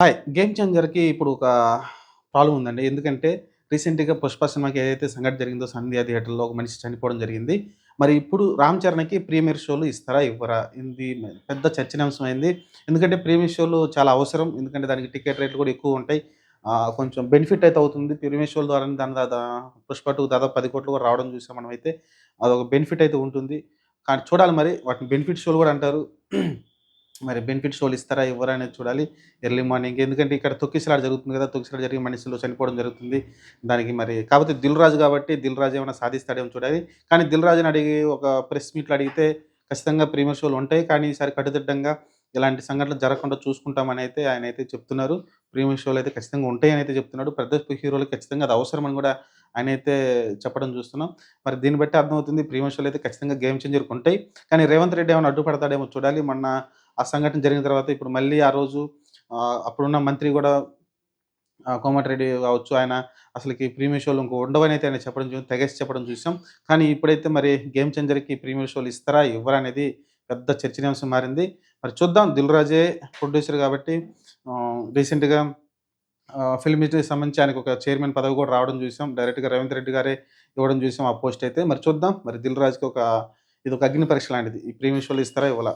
Hi! 'Game చేంజర్'కి ఇప్పుడు ఒక problem ఉందండి. ఎందుకంటే రీసెంట్‌గా 'పుష్ప' సినిమాకి ఏదైతే సంఘటన జరిగిందో సంధ్యా థియేటర్‌లో ఒక మనిషి చనిపోవడం జరిగింది. మరి ఇప్పుడు 'రామ్ చరణ్‌కి' ప్రీమియర్ షోలు ఇస్తారా? ఇవ్వరా? ఇది పెద్ద చర్చనీయాంశమైంది. ఎందుకంటే ప్రీమియర్ షోలు చాలా అవసరం. ఎందుకంటే దానికి టికెట్ రేట్లు కూడా ఎక్కువ ఉంటాయి కొంచెం బెనిఫిట్ అయితే అవుతుంది. ప్రీమియర్ షోల ద్వారా దాని దాదా 'పుష్ప టూ దాదాపు పది కోట్లు కూడా రావడం చూసాం మనమైతే. అదొక బెనిఫిట్ అయితే ఉంటుంది. కానీ చూడాలి మరి వాటిని బెనిఫిట్ షోలు కూడా అంటారు. మరి బెనిఫిట్ షోలు ఇస్తారా? ఇవ్వరా? అనేది చూడాలి. ఎర్లీ మార్నింగ్ ఎందుకంటే ఇక్కడ తొక్కిసలాట జరుగుతుంది కదా! తొక్కిసలాట జరిగి మనుషులు చనిపోవడం జరుగుతుంది. దానికి మరి కాకపోతే 'దిల్ రాజు' కాబట్టి 'దిల్ రాజు' ఏమైనా సాధిస్తాడేమో చూడాలి. కానీ 'దిల్ రాజుని' అడిగి ఒక ప్రెస్ మీట్‌లో అడిగితే ఖచ్చితంగా ప్రీమియర్ షోలు ఉంటాయి. కానీ ఈసారి కట్టుదిట్టంగా ఇలాంటి సంఘటనలు జరగకుండా చూసుకుంటామని అయితే ఆయన అయితే చెప్తున్నారు. ప్రీమియర్ షోలు అయితే ఖచ్చితంగా ఉంటాయని అయితే చెప్తున్నాడు. పెద్ద హీరోలు ఖచ్చితంగా అది అవసరమని కూడా ఆయన అయితే చెప్పడం చూస్తున్నాం. మరి దీన్ని బట్టి అర్థమవుతుంది ప్రీమియర్ షోలు అయితే ఖచ్చితంగా 'గేమ్ చేంజర్ ఉంటాయి. కానీ రేవంత్ రెడ్డి ఏమైనా అడ్డుపడతాడేమో చూడాలి. మొన్న ఆ సంఘటన జరిగిన తర్వాత ఇప్పుడు మళ్ళీ ఆ రోజు అప్పుడున్న మంత్రి కూడా కోమటిరెడ్డి కావచ్చు ఆయన అసలుకి ప్రీమియర్ షోలు ఇంకో ఉండవని అయితే ఆయన చెప్పడం చూ తెగేసి చెప్పడం చూసాం. కానీ ఇప్పుడైతే మరి 'గేమ్ చేంజర్'కి ప్రీమియర్ షోలు ఇస్తారా? ఇవ్వరా? అనేది పెద్ద చర్చనీయాంశం మారింది. మరి చూద్దాం 'దిల్ రాజే' ప్రొడ్యూసర్ కాబట్టి రీసెంట్‌గా ఫిల్మ్ ఇండస్ట్రీకి సంబంధించి ఆయనకు ఒక చైర్మన్ పదవి కూడా రావడం చూసాం. డైరెక్ట్‌గా రవీంద్ర రెడ్డి గారే ఇవ్వడం చూసాం ఆ పోస్ట్ అయితే. మరి చూద్దాం మరి 'దిల్ రాజుకి' ఒక ఇది ఒక అగ్ని పరీక్ష లాంటిది. ఈ ప్రీమియర్ షోలు ఇస్తారా? ఇవ్వాలా